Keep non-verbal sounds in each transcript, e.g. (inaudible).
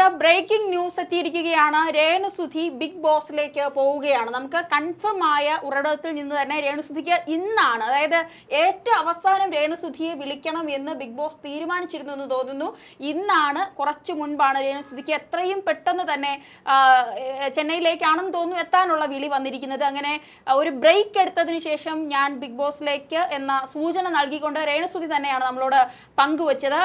The breaking news എത്തിയിരിക്കുകയാണ്. Renusudhi big ബോസിലേക്ക് പോവുകയാണ്. നമുക്ക് കൺഫേം ആയ ഉറവിടത്തിൽ നിന്ന് തന്നെ രേണുസുധിക്ക് ഇന്നാണ് അതായത് ഏറ്റവും അവസാനം രേണുസുധിയെ വിളിക്കണം എന്ന് ബിഗ് ബോസ് തീരുമാനിച്ചിരുന്നു എന്ന് തോന്നുന്നു. ഇന്നാണ് കുറച്ചു മുൻപാണ് രേണുസുധിക്ക് എത്രയും പെട്ടെന്ന് തന്നെ ചെന്നൈയിലേക്കാണെന്ന് തോന്നുന്നു എത്താനുള്ള വിളി വന്നിരിക്കുന്നത്. അങ്ങനെ ഒരു ബ്രേക്ക് എടുത്തതിന് ശേഷം ഞാൻ ബിഗ് ബോസിലേക്ക് എന്ന സൂചന നൽകിക്കൊണ്ട് രേണുസുധി തന്നെയാണ് നമ്മളോട് പങ്കുവച്ചത്.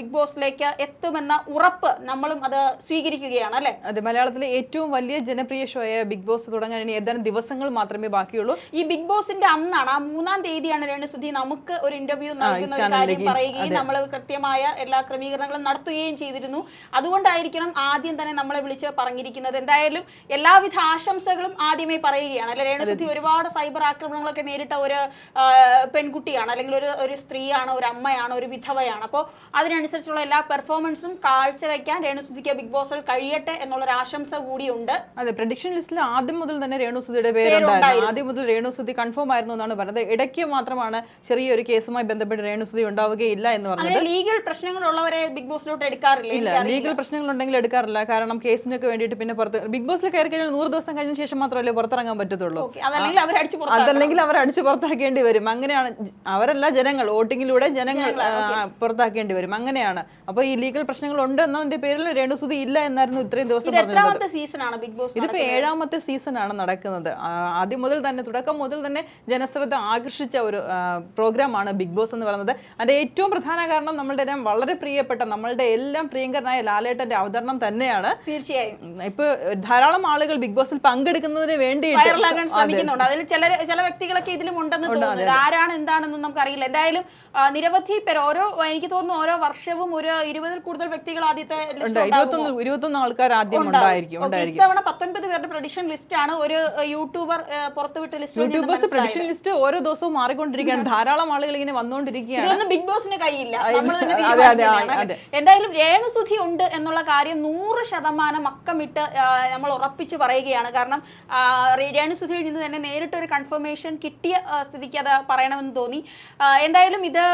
ബിഗ് ബോസിലേക്ക് എത്തുമെന്ന ഉറപ്പ് നമ്മളും അത് സ്വീകരിക്കുകയാണ് അല്ലെ? അതെ മലയാളത്തിലെ ഏറ്റവും വലിയ ജനപ്രിയ ഷോയായ ബിഗ് ബോസ് തുടങ്ങാൻ ഇനി ഏതാനും ദിവസങ്ങൾ മാത്രമേ ബാക്കിയുള്ളൂ. ഈ ബിഗ് ബോസിന്റെ അന്നാണ് ആ മൂന്നാം തീയതിയാണ് രേണുസുധി നമുക്ക് ഒരു ഇന്റർവ്യൂ നൽകുന്ന ഒരു കാര്യം പറയുകയും നമ്മൾ കൃത്യമായ എല്ലാ ക്രമീകരണങ്ങളും നടത്തുകയും ചെയ്തിരുന്നു. അതുകൊണ്ടായിരിക്കണം ആദ്യം തന്നെ നമ്മളെ വിളിച്ച് പറഞ്ഞിരിക്കുന്നത്. എന്തായാലും എല്ലാവിധ ആശംസകളും ആദ്യമേ പറയുകയാണ് അല്ലെ? രേണുസുധി ഒരുപാട് സൈബർ ആക്രമണങ്ങളൊക്കെ നേരിട്ട ഒരു പെൺകുട്ടിയാണ് അല്ലെങ്കിൽ ഒരു ഒരു സ്ത്രീയാണ് ഒരു അമ്മയാണ് ഒരു വിധവയാണ്. അപ്പോൾ അതിനനുസരിച്ചുള്ള എല്ലാ പെർഫോമൻസും കാഴ്ചവെക്കാൻ രേണുസുധിക്ക് ബിഗ് ബോസിൽ കഴിയട്ടെ എന്നുള്ളൊരു ആശംസ കൂടിയുണ്ട്. അതെ പ്രഡിക്ഷൻ ലിസ്റ്റിൽ ആദ്യം മുതൽ തന്നെ രേണുസുതിയുടെ പേരുണ്ടായിരുന്നു പേരുണ്ടായിരുന്നു. ആദ്യം മുതൽ രേണുസുതി കൺഫേം ആയിരുന്നു എന്നാണ് പറഞ്ഞത്. ഇടയ്ക്ക് മാത്രമാണ് ചെറിയൊരു കേസുമായി ബന്ധപ്പെട്ട് രേണുസുതി ഉണ്ടാവുകയില്ല എന്ന് പറഞ്ഞത്. ലീഗൽ പ്രശ്നങ്ങളുള്ളവരെ ബിഗ് ബോസിലോട്ട് എടുക്കാറില്ല? ഇല്ല ലീഗൽ പ്രശ്നങ്ങൾ ഉണ്ടെങ്കിൽ എടുക്കാറില്ല. കാരണം കേസിനൊക്കെ വേണ്ടിയിട്ട് പിന്നെ പുറത്ത് ബിഗ് ബോസിൽ കയറി കഴിഞ്ഞാൽ നൂറ് ദിവസം കഴിഞ്ഞ ശേഷം മാത്രമല്ലേ പുറത്തിറങ്ങാൻ പറ്റത്തുള്ളൂ. അതല്ലെങ്കിൽ അവർ അടിച്ചു പുറത്താക്കണം. അതല്ലെങ്കിൽ അവർ അടിച്ചു പുറത്താക്കേണ്ടി വരും. അങ്ങനെയാണ് അവരല്ല ജനങ്ങൾ വോട്ടിങ്ങിലൂടെ ജനങ്ങൾ പുറത്താക്കേണ്ടി വരും. അങ്ങനെയാണ്. അപ്പൊ ഈ ലീഗൽ പ്രശ്നങ്ങൾ ഉണ്ട് എന്നതിന്റെ പേരിൽ രേണുസുതി ഇല്ല എന്നായിരുന്നു ഇത്രയും ദിവസം എത്രാമത്തെ സീസൺ ബിഗ് ബോസ് ഇതിപ്പോ ഏഴാമത്തെ സീസൺ ആണ് നടക്കുന്നത്. ആദ്യം മുതൽ തന്നെ തുടക്കം മുതൽ തന്നെ ജനശ്രദ്ധ ആകർഷിച്ച ഒരു പ്രോഗ്രാമാണ് ബിഗ് ബോസ് എന്ന് പറയുന്നത്. അതിന്റെ ഏറ്റവും പ്രധാന കാരണം നമ്മളുടെ എല്ലാം വളരെ പ്രിയപ്പെട്ട നമ്മളുടെ എല്ലാം പ്രിയങ്കരനായ ലാലേട്ടന്റെ അവതരണം തന്നെയാണ്. തീർച്ചയായും. ഇപ്പൊ ധാരാളം ആളുകൾ ബിഗ് ബോസിൽ പങ്കെടുക്കുന്നതിന് വേണ്ടി വൈറലാകാൻ ശ്രമിക്കുന്നുണ്ട്. അതിൽ ചില ചില വ്യക്തികളൊക്കെ ഇതിലും ഉണ്ടെന്ന് തോന്നുന്നു. ആരാണ് എന്താണെന്നും നമുക്ക് അറിയില്ല എന്തായാലും നിരവധി പേർ ഓരോ എനിക്ക് തോന്നുന്നു ഓരോ വർഷവും ഒരു ഇരുപതിൽ കൂടുതൽ വ്യക്തികൾ ആദ്യത്തെ ഇരുപത്തൊന്ന് ഇരുപത്തൊന്ന് ആൾക്കാർ ആദ്യം ഉണ്ടായിരിക്കും ഉണ്ടായിരിക്കും. ഇത്തവണ പത്തൊൻപത് പേരുടെ പ്രഡിക്ഷൻ ലിസ്റ്റ് ആണ് ഒരു യൂട്യൂബർ പുറത്തുവിട്ട ലിസ്റ്റ് യൂട്യൂബേഴ്സ് പ്രഡിക്ഷൻ ലിസ്റ്റ് ഓരോ ദിവസവും മാറിക്കൊണ്ടിരിക്കുകയാണ്. ധാരാളം ആളുകൾ ഇങ്ങനെ വന്നുകൊണ്ടിരിക്കുകയാണ്. ബിഗ് ബോസിന് കൈയില്ല. എന്തായാലും രേണുസുധി ഉണ്ട് എന്നുള്ള കാര്യം നൂറ് ശതമാനം അക്കമിട്ട് നമ്മൾ ഉറപ്പിച്ച് പറയുകയാണ്. കാരണം രേണുസുധിയിൽ നിന്ന് തന്നെ നേരിട്ട് ഒരു കൺഫർമേഷൻ കിട്ടിയ സ്ഥിതിക്ക് അത് പറയണമെന്ന് തോന്നി. എന്തായാലും ഇത്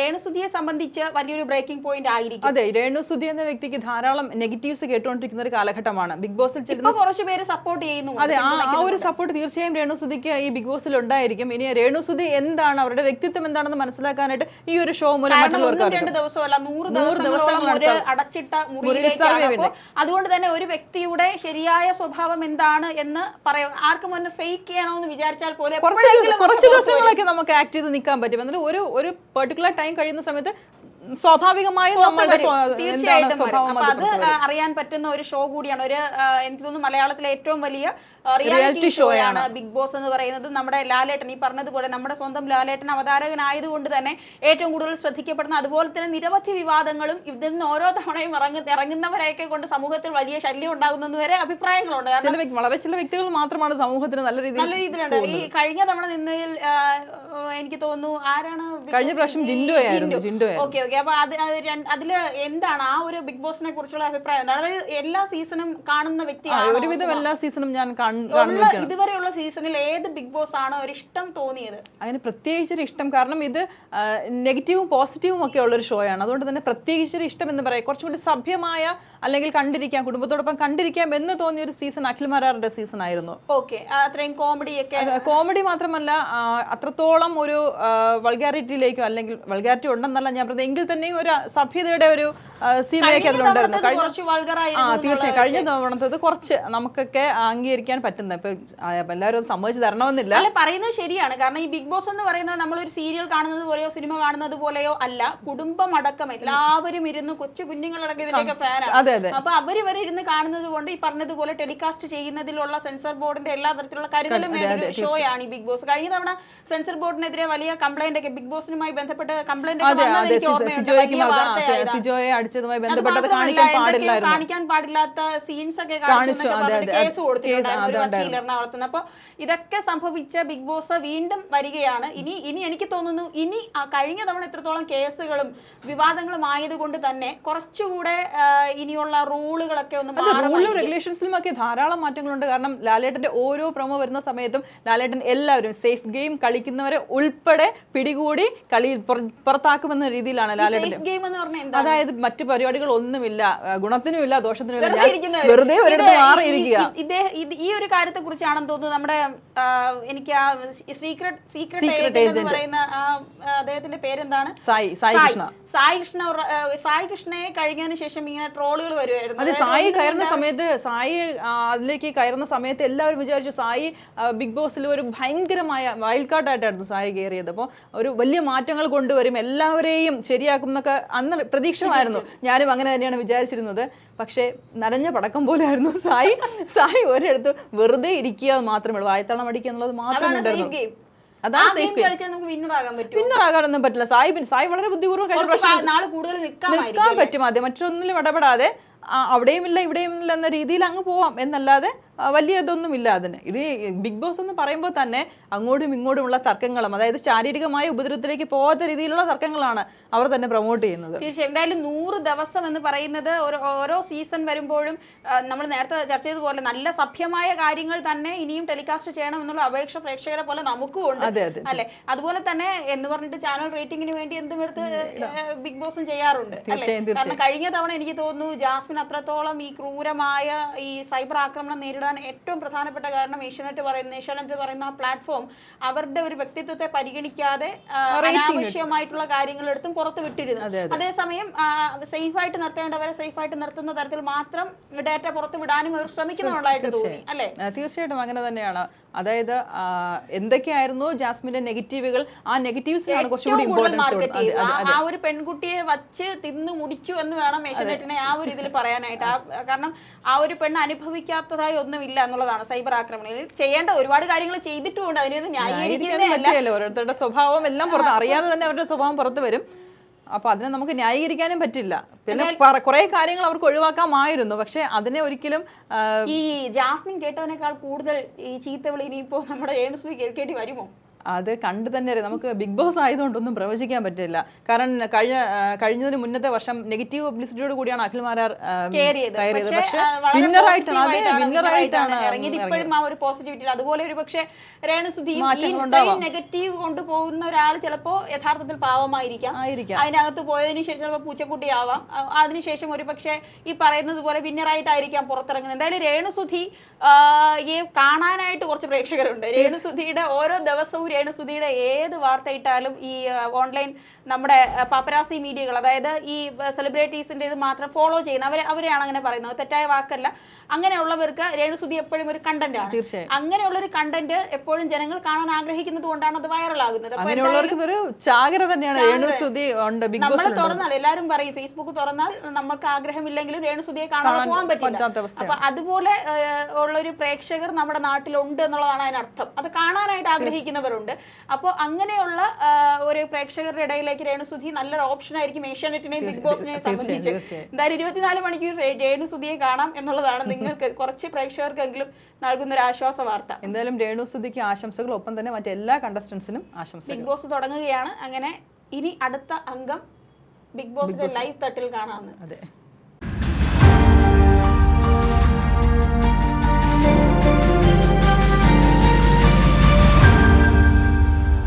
രേണുസുധിയെ സംബന്ധിച്ച് വലിയൊരു ബ്രേക്കിംഗ് പോയിന്റ് ആയിരിക്കും. അതെ രേണുസുധി എന്ന വ്യക്തിക്ക് ധാരാളം നെഗറ്റീവ്സ് കേട്ടുകൊണ്ടിരിക്കുന്ന ഒരു കാലഘട്ടമാണ്. ബിഗ് ബോസിൽ കുറച്ച് പേര് സപ്പോർട്ട് ചെയ്യുന്നു അതെ ആ ഒരു സപ്പോർട്ട് തീർച്ചയായും രേണു സുധിക്ക് ഈ ബിഗ് ബോസിൽ ഉണ്ടായിരിക്കും. ഇനി രേണു സുധി എന്താണ്? അവരുടെ വ്യക്തിത്വം എന്താണെന്ന് മനസ്സിലാക്കാനായിട്ട് ഈ ഒരു ഷോ മൂലം രണ്ട് അറിയാം. ദിവസമല്ല നൂറ് നൂറ് ദിവസങ്ങളോളം ഒരു അടച്ചിട്ട മുറിയിലേക്കാണ്. അതുകൊണ്ട് തന്നെ ഒരു വ്യക്തിയുടെ ശരിയായ സ്വഭാവം എന്താണ് എന്ന് പറയാം ആർക്കും ഒന്ന് ഫേക്ക് ചെയ്യണമെന്ന് വിചാരിച്ചാൽ പോലെ കുറച്ച്. ദിവസങ്ങളൊക്കെ നമുക്ക് ആക്ട് ചെയ്ത് നിൽക്കാൻ പറ്റും. എന്നാൽ ഒരു ഒരു പെർട്ടിക്കുലർ ടൈം കഴിയുന്ന സമയത്ത് സ്വാഭാവികമായും നമ്മളുടെ എന്താണ് തീർച്ചയായിട്ടും സ്വഭാവം അത് അത് അറിയാൻ പറ്റുന്ന ഒരു ഷോ കൂടിയാണ്. ഒരു എനിക്ക് തോന്നുന്നു മലയാളത്തിലെ ഏറ്റവും വലിയ റിയാലിറ്റി ഷോ ആണ്. ബിഗ് ബോസ് എന്ന് പറയുന്നത്. നമ്മുടെ ലാലേട്ടൻ ഈ പറഞ്ഞതുപോലെ നമ്മുടെ സ്വന്തം ലാലേട്ടൻ അവതാരകനായതുകൊണ്ട് തന്നെ ഏറ്റവും കൂടുതൽ ശ്രദ്ധിക്കപ്പെടുന്ന അതുപോലെ തന്നെ നിരവധി വിവാദങ്ങളും ഇതിൽ നിന്ന് ഓരോ തവണയും ഇറങ്ങി ഇറങ്ങുന്നവരെയൊക്കെ കൊണ്ട് സമൂഹത്തിൽ വലിയ ശല്യം ഉണ്ടാകുന്നു വരെ അഭിപ്രായങ്ങളുണ്ട്. കാരണം വളരെ ചില വ്യക്തികൾ മാത്രമാണ് സമൂഹത്തിന് നല്ല രീതിയിൽ നല്ല രീതിയിലുണ്ട്. ഈ കഴിഞ്ഞ തവണ നിന്നതിൽ എനിക്ക് തോന്നുന്നു ആരാണ് കഴിഞ്ഞ പ്രാവശ്യം ജിൻഡോ. Okay okay. അപ്പൊ അത് അതിൽ എന്താണ് ആ ഒരു ബിഗ് ബോസിനെ കുറിച്ചുള്ള അഭിപ്രായം. എന്താണ് അതായത് എല്ലാ സീസണും കാണുന്ന വ്യക്തിയാണ് ഒരുവിധം എല്ലാ സീസണും ഞാൻ ഇതുവരെയുള്ള സീസണിൽ ഏത് ബിഗ് ബോസ് ആണോ ഒരു ഇഷ്ടം തോന്നിയത്? അങ്ങനെ പ്രത്യേകിച്ചൊരു ഇഷ്ടം കാരണം ഇത് നെഗറ്റീവും പോസിറ്റീവും ഒക്കെ ഉള്ള ഒരു ഷോ ആണ്. അതുകൊണ്ട് തന്നെ പ്രത്യേകിച്ചൊരു ഇഷ്ടം എന്ന് പറയാം. കുറച്ചും കൂടി സഭ്യമായ അല്ലെങ്കിൽ കണ്ടിരിക്കാൻ കുടുംബത്തോടൊപ്പം കണ്ടിരിക്കാം എന്ന് തോന്നിയ ഒരു സീസൺ അഖിൽ മാരാറുടെ സീസൺ ആയിരുന്നു. ഓക്കെ. അത്രയും കോമഡി ഒക്കെ കോമഡി മാത്രമല്ല അത്രത്തോളം ഒരു വൾഗാരിറ്റിയിലേക്കോ അല്ലെങ്കിൽ വൾഗാരിറ്റി ഉണ്ടെന്നല്ല ഞാൻ പറഞ്ഞത്. എങ്കിൽ തന്നെയും ഒരു സഭ്യതയുടെ ഒരു സീമയൊക്കെ അതിലുണ്ടായിരുന്നു. കഴിഞ്ഞ കുറച്ച് ആ തീർച്ചയായും. കഴിഞ്ഞ തവണത്തത് കുറച്ച് നമുക്കൊക്കെ അംഗീകരിക്കാൻ പറ്റുന്ന ഇപ്പൊ എല്ലാവരും അത് സമ്മതിച്ച് തരണമെന്നില്ല. അല്ല പറയുന്നത് ശരിയാണ്. കാരണം ഈ ബിഗ് ബോസ് എന്ന് പറയുന്നത് നമ്മളൊരു സീരിയൽ കാണുന്നത് പോലെയോ സിനിമ കാണുന്നത് പോലെയോ അല്ല. കുടുംബം അടക്കം എല്ലാവരും ഇരുന്ന് കൊച്ചു കുഞ്ഞുങ്ങളടക്കം ഇതിന്റെയൊക്കെ ഫാനാണ് അതെ അതെ. അപ്പൊ അവർ വരെ ഇരുന്ന് കാണുന്നത് കൊണ്ട് ഈ പറഞ്ഞതുപോലെ ടെലികാസ്റ്റ് ചെയ്യുന്നതിലുള്ള സെൻസർ ബോർഡിന്റെ എല്ലാ തരത്തിലുള്ള കരുതലും വേണ്ട ഒരു ഷോയാണ് ഈ ബിഗ് ബോസ്. കഴിഞ്ഞ തവണ സെൻസർ ബോർഡിനെതിരെ വലിയ കംപ്ലൈന്റ് ഒക്കെ ബിഗ് ബോസിനുമായി ബന്ധപ്പെട്ട് കംപ്ലൈന്റ് ഒക്കെ. സിജോയെ അടിച്ചതുമായി ബന്ധപ്പെട്ടത് കാണിക്കാൻ പാടില്ലാത്ത സീൻസ് ഒക്കെ കാണിച്ചു. കേസ് കൊടുത്തിട്ടുണ്ടായിരുന്നു അപ്പൊ ഇതൊക്കെ സംഭവിച്ച ബിഗ് ബോസ് വീണ്ടും വരികയാണ്. ഇനി ഇനി എനിക്ക് തോന്നുന്നു ഇനി കഴിഞ്ഞ തവണ എത്രത്തോളം കേസുകളും വിവാദങ്ങളും ആയതുകൊണ്ട് തന്നെ കുറച്ചുകൂടെ ഇനിയുള്ള റൂളുകളൊക്കെ ഒന്ന് റൂളും റെഗുലേഷൻസിലും ഒക്കെ ധാരാളം മാറ്റങ്ങളുണ്ട്. കാരണം ലാലേട്ടന്റെ ഓരോ പ്രൊമോ വരുന്ന സമയത്തും ലാലേട്ടൻ എല്ലാവരും സേഫ് ഗെയിം കളിക്കുന്നവരെ ഉൾപ്പെടെ പിടികൂടി കളി പുറത്താക്കുമെന്ന രീതിയിലാണ് ലാലേട്ടൻ സേഫ് ഗെയിം എന്ന് പറഞ്ഞാൽ എന്താ അതായത് മറ്റു പരിപാടികൾ ഒന്നുമില്ല ആ, ദോഷത്തിനുമില്ല ഞാൻ. വെറുതെ ഒരിടത്ത് മാറിയിരിക്കുക. ഈ- ഒരു കാര്യത്തെ കുറിച്ചാണെന്ന് തോന്നുന്നു നമ്മുടെ എനിക്ക് ആ സീക്രട്ട് സീക്രട്ട് എന്ന് പറയുന്ന അദ്ദേഹത്തിന്റെ പേരെന്താണ്? സായി സായി കൃഷ്ണ. സായി കൃഷ്ണ സായി കൃഷ്ണയെ കഴിഞ്ഞതിന് ശേഷം ഇങ്ങനെ ട്രോളുകൾ വരുമായിരുന്നു. അതെ സായി കയറുന്ന സമയത്ത് സായി അതിലേക്ക് കയറുന്ന സമയത്ത് എല്ലാവരും വിചാരിച്ചു സായി ബിഗ് ബോസിൽ ഒരു ഭയങ്കരമായ വൈൽഡ് കാർഡായിട്ടായിരുന്നു സായി കയറിയത്. അപ്പോൾ ഒരു വലിയ മാറ്റങ്ങൾ കൊണ്ടുവരും എല്ലാവരെയും ശരിയാക്കും എന്നൊക്കെ അന്ന് പ്രതീക്ഷമായിരുന്നു. ഞാനും അങ്ങനെ തന്നെയാണ് വിചാരിച്ചിരുന്നത്. പക്ഷേ നനഞ്ഞ പടക്കം പോലെയായിരുന്നു സായി സായി ഒരിടത്ത് വെറുതെ ഇരിക്കുക മാത്രമേ ഉള്ളൂ. വായത്തളം അടിക്കുക എന്നുള്ളത് മാത്രമേ ഉണ്ടായിരുന്നു അതാണ് പിന്നറാകാനൊന്നും പറ്റില്ല. സായി സായി വളരെ ബുദ്ധിപൂർവം നിൽക്കാൻ പറ്റും അതെ മറ്റൊന്നിലും ഇടപെടാതെ അവിടെയും ഇല്ല ഇവിടെയും ഇല്ല എന്ന രീതിയിൽ അങ്ങ് പോവാം. എന്നല്ലാതെ വലിയ ഇതൊന്നും ഇല്ല അതിന്. ഇത് ബിഗ് ബോസ് എന്ന് പറയുമ്പോൾ തന്നെ അങ്ങോട്ടും ഇങ്ങോട്ടുമുള്ള തർക്കങ്ങളും അതായത് ശാരീരികമായ ഉപദ്രവത്തിലേക്ക് പോകാത്ത രീതിയിലുള്ള തർക്കങ്ങളാണ് അവർ തന്നെ പ്രൊമോട്ട് ചെയ്യുന്നത്. തീർച്ചയായും. എന്തായാലും നൂറ് ദിവസം എന്ന് പറയുന്നത് ഓരോ സീസൺ വരുമ്പോഴും നമ്മൾ നേരത്തെ ചർച്ച ചെയ്തതുപോലെ നല്ല സഭ്യമായ കാര്യങ്ങൾ തന്നെ ഇനിയും ടെലികാസ്റ്റ് ചെയ്യണം എന്നുള്ള അപേക്ഷ പ്രേക്ഷകരെ പോലെ നമുക്കും ഉണ്ട്. അതെ അതെ. അല്ലെ? അതുപോലെ തന്നെ എന്ന് പറഞ്ഞിട്ട് ചാനൽ റേറ്റിംഗിന് വേണ്ടി എന്തും എടുത്ത് ബിഗ് ബോസും ചെയ്യാറുണ്ട്. കാരണം കഴിഞ്ഞ തവണ എനിക്ക് തോന്നുന്നു ജാസ്മിൻ അത്രത്തോളം ഈ ക്രൂരമായ ഈ സൈബർ ആക്രമണം നേരിടാൻ ഏറ്റവും പ്രധാനപ്പെട്ട കാരണം ഏഷ്യാനെറ്റ് പറയുന്ന ഏഷ്യാനെറ്റ് പറയുന്ന ആ പ്ലാറ്റ്ഫോം അവരുടെ ഒരു വ്യക്തിത്വത്തെ പരിഗണിക്കാതെ അനാവശ്യമായിട്ടുള്ള കാര്യങ്ങളെടുത്തും പുറത്ത് വിട്ടിരുന്നു. അതേസമയം സേഫ് ആയിട്ട് നിർത്തേണ്ടവരെ സേഫ് ആയിട്ട് നിർത്തുന്ന തരത്തിൽ മാത്രം ഡാറ്റ പുറത്ത് വിടാനും അവർ ശ്രമിക്കുന്നുണ്ടായിട്ട് തോന്നി അല്ലെ? തീർച്ചയായിട്ടും അങ്ങനെ തന്നെയാണ്. അതായത് എന്തൊക്കെയായിരുന്നു ജാസ്മിന്റെ നെഗറ്റീവുകൾ? ആ നെഗറ്റീവ്സിനാണ് കുറച്ചുകൂടി ഇമ്പോർട്ടൻസ് ആ- ഒരു പെൺകുട്ടിയെ വച്ച് തിന്ന് മുടിച്ചു എന്ന് വേണം ഏഷ്യനെറ്റിനെ ആ ഒരു ഇതിൽ പറയാനായിട്ട്. ആ കാരണം ആ ഒരു പെണ്ണ് അനുഭവിക്കാത്തതായി ഒന്നുമില്ല എന്നുള്ളതാണ് സൈബർ ആക്രമണങ്ങളിൽ ചെയ്യേണ്ട ഒരുപാട് കാര്യങ്ങൾ ചെയ്തിട്ടുമുണ്ട്. അതിനെ ന്യായീകരിക്കുന്നേ അല്ല. പറ്റില്ലല്ലോ. ഓരോരുത്തരുടെ സ്വഭാവം എല്ലാം പുറത്ത് അറിയാതെ തന്നെ അവരുടെ സ്വഭാവം പുറത്ത് വരും. അപ്പൊ അതിനെ നമുക്ക് ന്യായീകരിക്കാനും പറ്റില്ല. പിന്നെ കുറെ കാര്യങ്ങൾ അവർക്ക് ഒഴിവാക്കാമായിരുന്നു. പക്ഷെ അതിനെ ഒരിക്കലും ഈ ജാസ്മിൻ കേട്ടവനേക്കാൾ കൂടുതൽ ഈ ചീത്തവിളി ഇനിയിപ്പോ നമ്മുടെ കേൾക്കേണ്ടി വരുമോ? അത് കണ്ടു തന്നെ അറിയാം. നമുക്ക് ബിഗ് ബോസ് ആയതുകൊണ്ടൊന്നും പ്രവചിക്കാൻ പറ്റില്ല. കാരണം കഴിഞ്ഞ കഴിഞ്ഞതിന് മുന്നത്തെ വർഷം നെഗറ്റീവ് പബ്ലിസിറ്റിയോട് കൂടിയാണ് അഖിൽ മാരാർ ഇപ്പോഴും ആ ഒരു പോസിറ്റിവിറ്റി അതുപോലെ ഒരു പക്ഷേ രേണുസുധിയും. നെഗറ്റീവ് കൊണ്ടുപോകുന്ന ഒരാൾ ചിലപ്പോ യഥാർത്ഥത്തിൽ പാവമായിരിക്കാം. അതിനകത്ത് പോയതിനു ശേഷം ചിലപ്പോൾ പൂച്ചക്കുട്ടിയാവാം. അ- അതിനുശേഷം ഒരു പക്ഷേ ഈ പറയുന്നത് പോലെ വിന്നറായിട്ടായിരിക്കാം പുറത്തിറങ്ങുന്നത്. എന്തായാലും രേണുസുധി കാണാനായിട്ട് കുറച്ച് പ്രേക്ഷകരുണ്ട്. രേണുസുധിയുടെ ഓരോ ദിവസവും രേണുസുധിയുടെ ഏത് വാർത്ത ഇട്ടാലും ഈ ഓൺലൈൻ നമ്മുടെ പാപ്പരാസി മീഡിയകൾ അതായത് ഈ സെലിബ്രിറ്റീസിന്റെ ഇത് മാത്രം ഫോളോ ചെയ്യുന്ന അവരെ അവരെയാണ് അങ്ങനെ പറയുന്നത്. തെറ്റായ വാക്കല്ല. അങ്ങനെയുള്ളവർക്ക് രേണുസുധി എപ്പോഴും ഒരു കണ്ടന്റ് ആണ്. തീർച്ചയായും. അങ്ങനെയുള്ള ഒരു കണ്ടന്റ് എപ്പോഴും ജനങ്ങൾ കാണാൻ ആഗ്രഹിക്കുന്നത് കൊണ്ടാണ് അത് വൈറലാകുന്നത് നമ്മൾ തുറന്നാൽ എല്ലാവരും പറയും ഫേസ്ബുക്ക് തുറന്നാൽ നമ്മൾക്ക് ആഗ്രഹമില്ലെങ്കിലും രേണുസുതിയെ കാണാതെ കാണാൻ പോകാൻ പറ്റില്ല. അപ്പൊ അതുപോലെ ഉള്ളൊരു പ്രേക്ഷകർ നമ്മുടെ നാട്ടിലുണ്ട് എന്നുള്ളതാണ് അതിനർത്ഥം. അത് കാണാനായിട്ട് ആഗ്രഹിക്കുന്നവരുണ്ട്. അപ്പോൾ അങ്ങനെയുള്ള ഒരു പ്രേക്ഷകരുടെ ഇടയിലേക്ക് രേണുസുധി നല്ലൊരു ഓപ്ഷൻ ആയിരിക്കും ഏഷ്യാനെറ്റിനെയും ബിഗ് ബോസിനെയും സംബന്ധിച്ച്. എന്തായാലും ഇരുപത്തിനാല് മണിക്കൂർ രേണുസുധിയെ കാണാം എന്നുള്ളതാണ് നിങ്ങൾക്ക് (laughs) കുറച്ച് പ്രേക്ഷകർക്കെങ്കിലും നൽകുന്ന ഒരു ആശ്വാസ വാർത്ത. എന്തായാലും രേണുസുധിക്ക് ആശംസകൾ ഒപ്പം തന്നെ മറ്റെല്ലാ കണ്ടസ്റ്റൻസിനും ആശംസ ബിഗ് ബോസ് തുടങ്ങുകയാണ്. അങ്ങനെ ഇനി അടുത്ത അംഗം ബിഗ് ബോസിന്റെ ലൈവ് തട്ടിൽ കാണാമെന്ന്. അതെ.